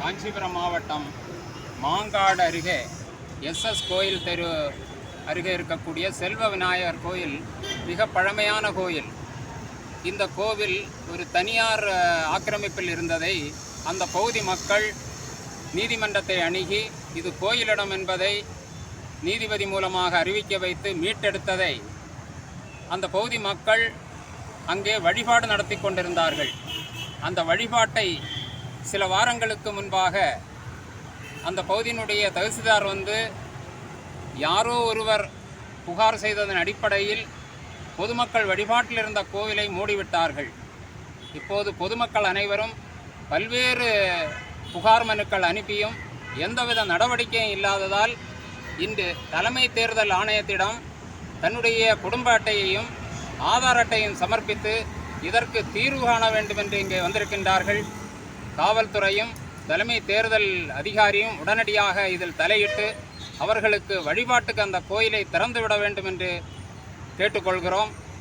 காஞ்சிபுரம் மாவட்டம் மாங்காடு அருகே எஸ்எஸ் கோயில் தெரு அருகே இருக்கக்கூடிய செல்வ விநாயகர் கோயில் மிக பழமையான கோயில். இந்த கோவில் ஒரு தனியார் ஆக்கிரமிப்பில் இருந்ததை அந்த பகுதி மக்கள் நீதிமன்றத்தை அணுகி இது கோயிலிடம் என்பதை நீதிபதி மூலமாக அறிவிக்க வைத்து மீட்டெடுத்ததை அந்த பகுதி மக்கள் அங்கே வழிபாடு நடத்தி கொண்டிருந்தார்கள். அந்த வழிபாட்டை சில வாரங்களுக்கு முன்பாக அந்த பகுதியினுடைய தகசில்தார் வந்து யாரோ ஒருவர் புகார் செய்ததன் அடிப்படையில் பொதுமக்கள் வழிபாட்டில் இருந்த கோவிலை மூடிவிட்டார்கள். இப்போது பொதுமக்கள் அனைவரும் பல்வேறு புகார் மனுக்கள் அனுப்பியும் எந்தவித நடவடிக்கையும் இல்லாததால் இன்று தலைமை தேர்தல் ஆணையத்திடம் தன்னுடைய குடும்ப அட்டையையும் ஆதார் அட்டையும் சமர்ப்பித்து இதற்கு தீர்வு காண வேண்டும் என்று இங்கே வந்திருக்கின்றார்கள். காவல்துறையும் தலைமை தேர்தல் அதிகாரியும் உடனடியாக இதில் தலையிட்டு அவர்களுக்கு வழிபாட்டுக்கு அந்த கோயிலை திறந்துவிட வேண்டும் என்று கேட்டுக்கொள்கிறோம்.